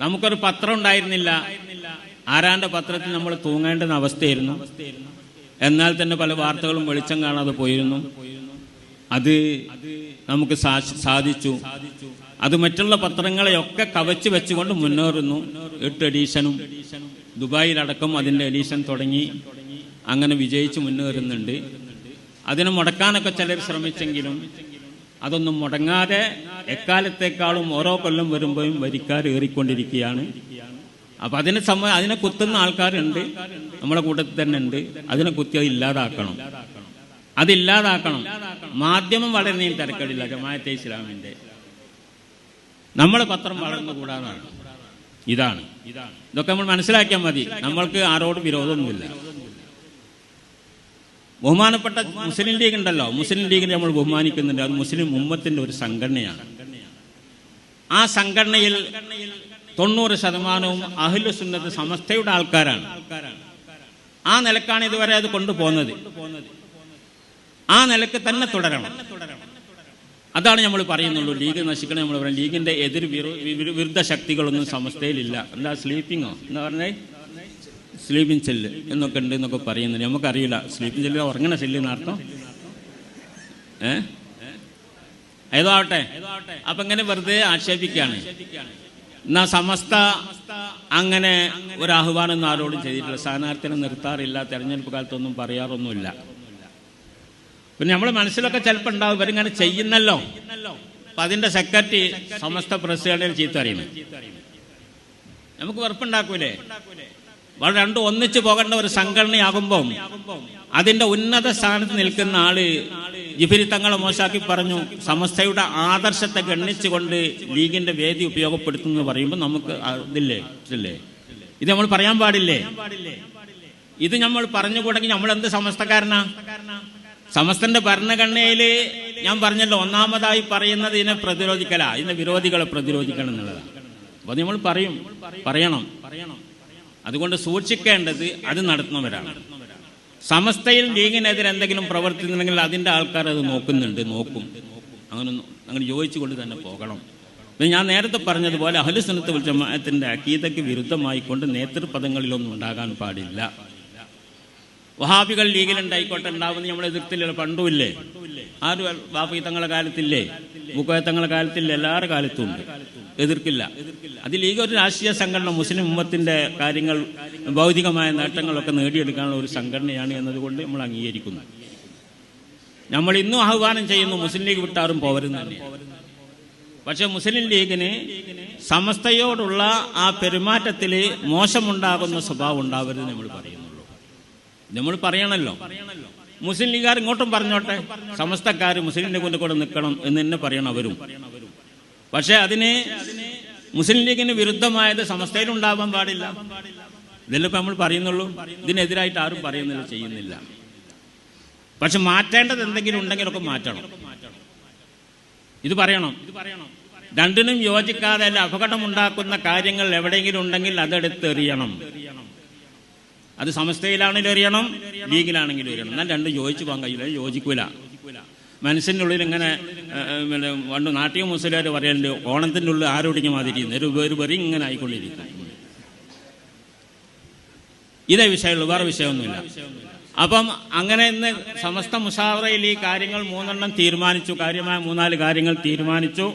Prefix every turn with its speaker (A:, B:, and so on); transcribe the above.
A: നമുക്കൊരു പത്രം ഉണ്ടായിരുന്നില്ല. ആരാന്റെ പത്രത്തിൽ നമ്മൾ തൂങ്ങേണ്ട അവസ്ഥയായിരുന്നു. എന്നാൽ തന്നെ പല വാർത്തകളും വെളിച്ചം കാണാതെ പോയിരുന്നു. അത് നമുക്ക് സാധിച്ചു. അത് മറ്റുള്ള പത്രങ്ങളെയൊക്കെ കവച്ചു വെച്ചുകൊണ്ട് മുന്നേറുന്നു. എട്ട് എഡീഷനും ദുബായിലടക്കം അതിന്റെ എഡീഷൻ തുടങ്ങി. അങ്ങനെ വിജയിച്ച് മുന്നേറുന്നുണ്ട്. അതിനെ മുടക്കാനൊക്കെ ചിലർ ശ്രമിച്ചെങ്കിലും അതൊന്നും മുടങ്ങാതെ എക്കാലത്തേക്കാളും ഓരോ കൊല്ലം വരുമ്പോഴും വരിക്കാർ ഏറിക്കൊണ്ടിരിക്കുകയാണ്. അപ്പൊ അതിനെ സമ അതിനെ കുത്തുന്ന ആൾക്കാരുണ്ട്. നമ്മുടെ കൂട്ടത്തിൽ തന്നെ ഉണ്ട്. അതിനെ കുത്തി അത് ഇല്ലാതാക്കണം. അതില്ലാതാക്കണം. മാധ്യമം വളരുന്നതിൽ തിരക്കടില്ല. ജമാഅത്തെ ഇസ്ലാമിന്റെ. നമ്മളെ പത്രം വളർന്നുകൂടാതാണ് ഇതാണ് ഇതാണ്. ഇതൊക്കെ നമ്മൾ മനസ്സിലാക്കിയാൽ മതി. നമ്മൾക്ക് ആരോടും വിരോധമൊന്നുമില്ല. ബഹുമാനപ്പെട്ട മുസ്ലിം ലീഗ് ഉണ്ടല്ലോ. മുസ്ലിം ലീഗിനെ നമ്മൾ ബഹുമാനിക്കുന്നുണ്ട്. അത് മുസ്ലിം ഉമ്മത്തിന്റെ ഒരു സംഘടനയാണ്. ആ സംഘടനയിൽ തൊണ്ണൂറ് ശതമാനവും അഹിലു സുന്നത്ത് സമസ്തയുടെ ആൾക്കാരാണ്. ആ നിലക്കാണ് ഇതുവരെ അത് കൊണ്ടുപോകുന്നത്. ആ നിലയ്ക്ക് തന്നെ തുടരണം. അതാണ് നമ്മൾ പറയുന്നുള്ളൂ. ലീഗ് നശിക്കണം നമ്മൾ പറയാം ലീഗിന്റെ എതിർ വിരുദ്ധ ശക്തികളൊന്നും സമസ്തയിലില്ല എന്താ സ്ലീപ്പിങ്ങോ എന്താ പറഞ്ഞേ? സ്ലീപ്പിംഗ് സെല്ല് എന്നൊക്കെ ഉണ്ട് എന്നൊക്കെ പറയുന്നത് നമുക്കറിയില്ല സ്ലീപ്പിംഗ് സെല്ല് ഉറങ്ങണ സെല്ല് എന്നർത്ഥം ഏ? ഏതോ ആവട്ടെ അപ്പൊ ഇങ്ങനെ വെറുതെ ആക്ഷേപിക്കുകയാണ് എന്നാ സമസ്ത അങ്ങനെ ഒരു ആഹ്വാനം ഒന്നും ആരോടും ചെയ്തിട്ടില്ല. സ്ഥാനാർത്ഥിനെ നിർത്താറില്ല തെരഞ്ഞെടുപ്പ് കാലത്തൊന്നും പറയാറൊന്നുമില്ല. പിന്നെ നമ്മുടെ മനസ്സിലൊക്കെ ചിലപ്പോൾ ഉണ്ടാവും ഇവരിങ്ങനെ ചെയ്യുന്നല്ലോ. അപ്പൊ അതിന്റെ സെക്രട്ടറി സമസ്ത പ്രസിഡന്റിൽ ചീത്ത അറിയുന്നു നമുക്ക് വെറുപ്പുണ്ടാക്കൂലേ വളരെ രണ്ടും ഒന്നിച്ചു പോകേണ്ട ഒരു സംഘടനയാകുമ്പോൾ അതിന്റെ ഉന്നത സ്ഥാനത്ത് നിൽക്കുന്ന ആൾ ജിഫിരി തങ്ങളെ മോശാക്കി പറഞ്ഞു സമസ്തയുടെ ആദർശത്തെ ഗണ്ണിച്ചുകൊണ്ട് ലീഗിന്റെ വേദി ഉപയോഗപ്പെടുത്തുന്നു എന്ന് പറയുമ്പോൾ നമുക്ക് ഇതില്ലേ? ഇല്ലേ ഇത് നമ്മൾ പറയാൻ പാടില്ലേ? ഇത് നമ്മൾ പറഞ്ഞുകൂടെങ്കിൽ നമ്മൾ എന്ത് സമസ്തക്കാരനാ? സമസ്തന്റെ ഭരണഘടനയിൽ ഞാൻ പറഞ്ഞല്ലോ ഒന്നാമതായി പറയുന്നത് ഇതിനെ പ്രതിരോധിക്കല ഇതിനെ വിരോധികളെ പ്രതിരോധിക്കണം എന്നുള്ളതാണ് അപ്പൊ നമ്മൾ പറയും പറയണം പറയണം. അതുകൊണ്ട് സൂക്ഷിക്കേണ്ടത് അത് നടത്തുന്നവരാണ്. സമസ്തയിൽ ലീഗിനെതിരെ എന്തെങ്കിലും പ്രവർത്തിക്കുന്നുണ്ടെങ്കിൽ അതിന്റെ ആൾക്കാർ അത് നോക്കുന്നുണ്ട് നോക്കും. അങ്ങനെ അങ്ങനെ യോജിച്ചുകൊണ്ട് തന്നെ പോകണം. ഞാൻ നേരത്തെ പറഞ്ഞതുപോലെ അഹലുസനത്ത് ജമാഅത്തിന്റെ അക്കീതയ്ക്ക് വിരുദ്ധമായിക്കൊണ്ട് നേതൃപദങ്ങളിലൊന്നും ഉണ്ടാകാൻ പാടില്ല. വഹാബികൾ ലീഗിലുണ്ടായിക്കോട്ടെ ഉണ്ടാവുന്ന നമ്മൾ എതിർത്തില്ലല്ലോ പണ്ടുമില്ലേ? ആരും ബാപ്പി തങ്ങളെ കാലത്തില്ലേ? മുക്കോയ തങ്ങളെ കാലത്തില്ലേ? എല്ലാവരുടെ കാലത്തും ഉണ്ട്. എതിർക്കില്ല. അത് ലീഗ് ഒരു രാഷ്ട്രീയ സംഘടന മുസ്ലിം ഉമ്മത്തിന്റെ കാര്യങ്ങൾ ഭൗതികമായ നേട്ടങ്ങളൊക്കെ നേടിയെടുക്കാനുള്ള ഒരു സംഘടനയാണ് എന്നതുകൊണ്ട് നമ്മൾ അംഗീകരിക്കുന്നു. നമ്മൾ ഇന്നും ആഹ്വാനം ചെയ്യുന്നു മുസ്ലിം ലീഗ് വിട്ടാറും തന്നെ പക്ഷെ മുസ്ലിം ലീഗിന് സമസ്തയോടുള്ള ആ പെരുമാറ്റത്തിൽ മോശമുണ്ടാകുന്ന സ്വഭാവം ഉണ്ടാവരുത് നമ്മൾ പറയുന്നുള്ളൂ നമ്മൾ പറയണല്ലോ. മുസ്ലിം ലീഗുകാർ ഇങ്ങോട്ടും പറഞ്ഞോട്ടെ? സമസ്തക്കാർ മുസ്ലിം ലീഗിന്റെ കൂടെ നിൽക്കണം എന്ന് തന്നെ പറയണം അവരും. പക്ഷെ അതിന് മുസ്ലിം ലീഗിന് വിരുദ്ധമായത് സമസ്തയിലുണ്ടാവാൻ പാടില്ല. ഇതെല്ലാം നമ്മൾ പറയുന്നുള്ളൂ. ഇതിനെതിരായിട്ട് ആരും പറയുന്നില്ല ചെയ്യുന്നില്ല. പക്ഷെ മാറ്റേണ്ടത് എന്തെങ്കിലും ഉണ്ടെങ്കിലൊക്കെ മാറ്റണം. ഇത് പറയണം. രണ്ടിനും യോജിക്കാതെ അല്ല അപകടമുണ്ടാക്കുന്ന കാര്യങ്ങൾ എവിടെയെങ്കിലും ഉണ്ടെങ്കിൽ അതെടുത്ത് എറിയണം അത് സമസ്തയിലാണെങ്കിലും എറിയണം ലീഗിലാണെങ്കിലും എറിയണം. എന്നാൽ രണ്ടും ചോദിച്ചു പോകാൻ കഴിയില്ല യോജിക്കൂല. മനസ്സിന്റെ ഉള്ളിൽ ഇങ്ങനെ പിന്നെ പണ്ട് നാട്ടിക മുസ്ലിമാർ പറയലുണ്ട് ഓണത്തിന്റെ ഉള്ളിൽ ആരോടിക്ക് മാതിരി ഒരു വേറെ വെറി ഇങ്ങനെ ആയിക്കൊണ്ടിരിക്കും. ഇതേ വിഷയമുള്ളൂ വേറെ വിഷയമൊന്നുമില്ല. അപ്പം അങ്ങനെ ഇന്ന് സമസ്ത മുഷാവറയിൽ ഈ കാര്യങ്ങൾ മൂന്നെണ്ണം തീരുമാനിച്ചു കാര്യമായ മൂന്നാൽ കാര്യങ്ങൾ തീരുമാനിച്ചു.